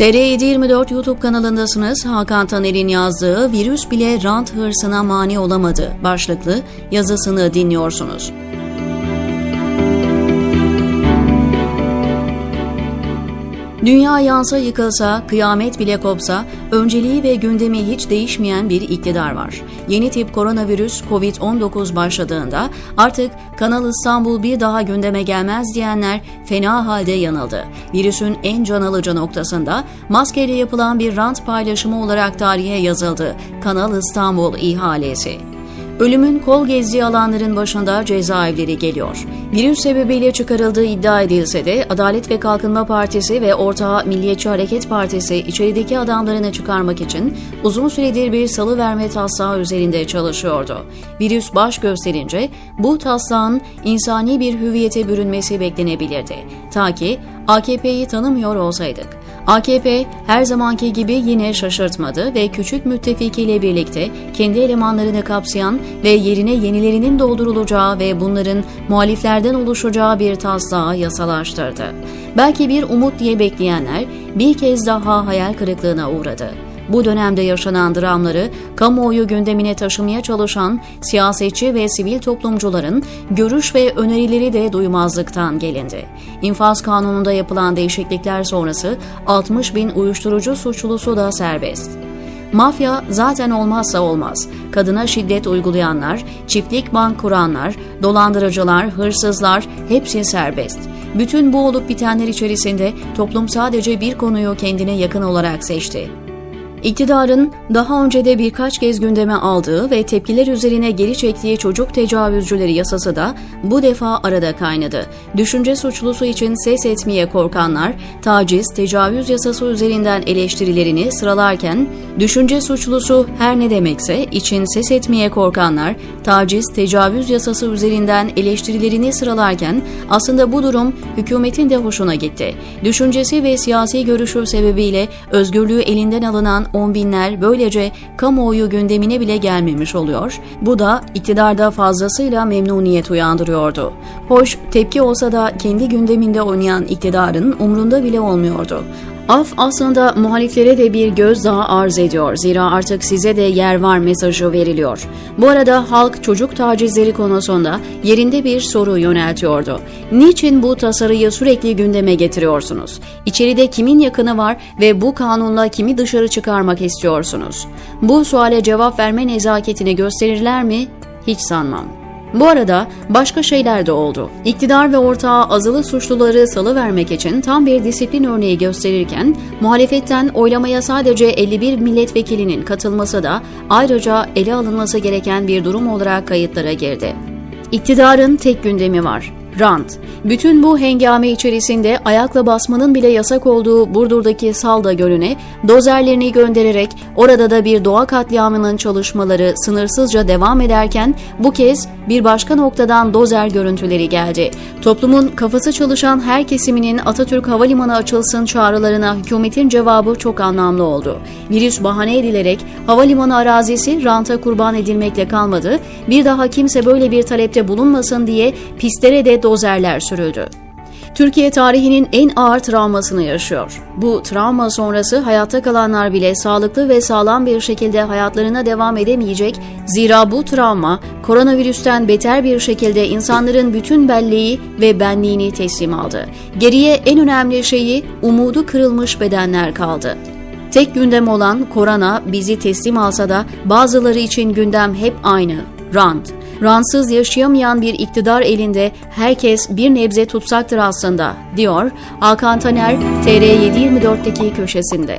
TR724 YouTube kanalındasınız. Hakan Taner'in yazdığı Virüs bile rant hırsına mani olamadı başlıklı yazısını dinliyorsunuz. Dünya yansa yıkılsa, kıyamet bile kopsa, önceliği ve gündemi hiç değişmeyen bir iktidar var. Yeni tip koronavirüs COVID-19 başladığında artık Kanal İstanbul bir daha gündeme gelmez diyenler fena halde yanıldı. Virüsün en can alıcı noktasında maskeyle yapılan bir rant paylaşımı olarak tarihe yazıldı. Kanal İstanbul ihalesi. Ölümün kol gezdiği alanların başında cezaevleri geliyor. Virüs sebebiyle çıkarıldığı iddia edilse de Adalet ve Kalkınma Partisi ve ortağı Milliyetçi Hareket Partisi içerideki adamlarını çıkarmak için uzun süredir bir salı verme taslağı üzerinde çalışıyordu. Virüs baş gösterince bu taslağın insani bir hüviyete bürünmesi beklenebilirdi. Ta ki AKP'yi tanımıyor olsaydık. AKP her zamanki gibi yine şaşırtmadı ve küçük müttefikiyle birlikte kendi elemanlarını kapsayan ve yerine yenilerinin doldurulacağı ve bunların muhaliflerden oluşacağı bir taslağı yasalaştırdı. Belki bir umut diye bekleyenler bir kez daha hayal kırıklığına uğradı bu dönemde yaşanan dramları kamuoyu gündemine taşımaya çalışan siyasetçi ve sivil toplumcuların görüş ve önerileri de duymazlıktan gelindi. İnfaz kanununda yapılan değişiklikler sonrası 60 bin uyuşturucu suçlusu da serbest. Mafya zaten olmazsa olmaz. Kadına şiddet uygulayanlar, çiftlik bank kuranlar, dolandırıcılar, hırsızlar hepsi serbest. Bütün bu olup bitenler içerisinde toplum sadece bir konuyu kendine yakın olarak seçti. İktidarın daha önce de birkaç kez gündeme aldığı ve tepkiler üzerine geri çektiği çocuk tecavüzcüleri yasası da bu defa arada kaynadı. Düşünce suçlusu için ses etmeye korkanlar, taciz, tecavüz yasası üzerinden eleştirilerini sıralarken, düşünce suçlusu her ne demekse için ses etmeye korkanlar, taciz, tecavüz yasası üzerinden eleştirilerini sıralarken aslında bu durum hükümetin de hoşuna gitti. Düşüncesi ve siyasi görüşü sebebiyle özgürlüğü elinden alınan on binler böylece kamuoyu gündemine bile gelmemiş oluyor. Bu da iktidarda fazlasıyla memnuniyet uyandırıyordu. Hoş tepki olsa da kendi gündeminde oynayan iktidarın umrunda bile olmuyordu. Af aslında muhaliflere de bir göz daha arz ediyor. Zira artık size de yer var mesajı veriliyor. Bu arada halk çocuk tacizleri konusunda yerinde bir soru yöneltiyordu. Niçin bu tasarıyı sürekli gündeme getiriyorsunuz? İçeride kimin yakını var ve bu kanunla kimi dışarı çıkarmak istiyorsunuz? Bu suale cevap verme nezaketini gösterirler mi? Hiç sanmam. Bu arada başka şeyler de oldu. İktidar ve ortağı azılı suçluları salı vermek için tam bir disiplin örneği gösterirken muhalefetten oylamaya sadece 51 milletvekilinin katılması da ayrıca ele alınması gereken bir durum olarak kayıtlara girdi. İktidarın tek gündemi var rant. Bütün bu hengame içerisinde ayakla basmanın bile yasak olduğu Burdur'daki Salda Gölü'ne dozerlerini göndererek orada da bir doğa katliamının çalışmaları sınırsızca devam ederken bu kez bir başka noktadan dozer görüntüleri geldi. Toplumun kafası çalışan her kesiminin Atatürk Havalimanı açılsın çağrılarına hükümetin cevabı çok anlamlı oldu. Virüs bahane edilerek havalimanı arazisi ranta kurban edilmekle kalmadı. Bir daha kimse böyle bir talepte bulunmasın diye pistlere de dozerler sürüldü. Türkiye tarihinin en ağır travmasını yaşıyor. Bu travma sonrası hayatta kalanlar bile sağlıklı ve sağlam bir şekilde hayatlarına devam edemeyecek. Zira bu travma koronavirüsten beter bir şekilde insanların bütün belleği ve benliğini teslim aldı. Geriye en önemli şeyi umudu kırılmış bedenler kaldı. Tek gündem olan korona bizi teslim alsa da bazıları için gündem hep aynı. Rant. Ransız yaşayamayan bir iktidar elinde herkes bir nebze tutsaktır aslında, diyor Hakan Taner TR724'teki köşesinde.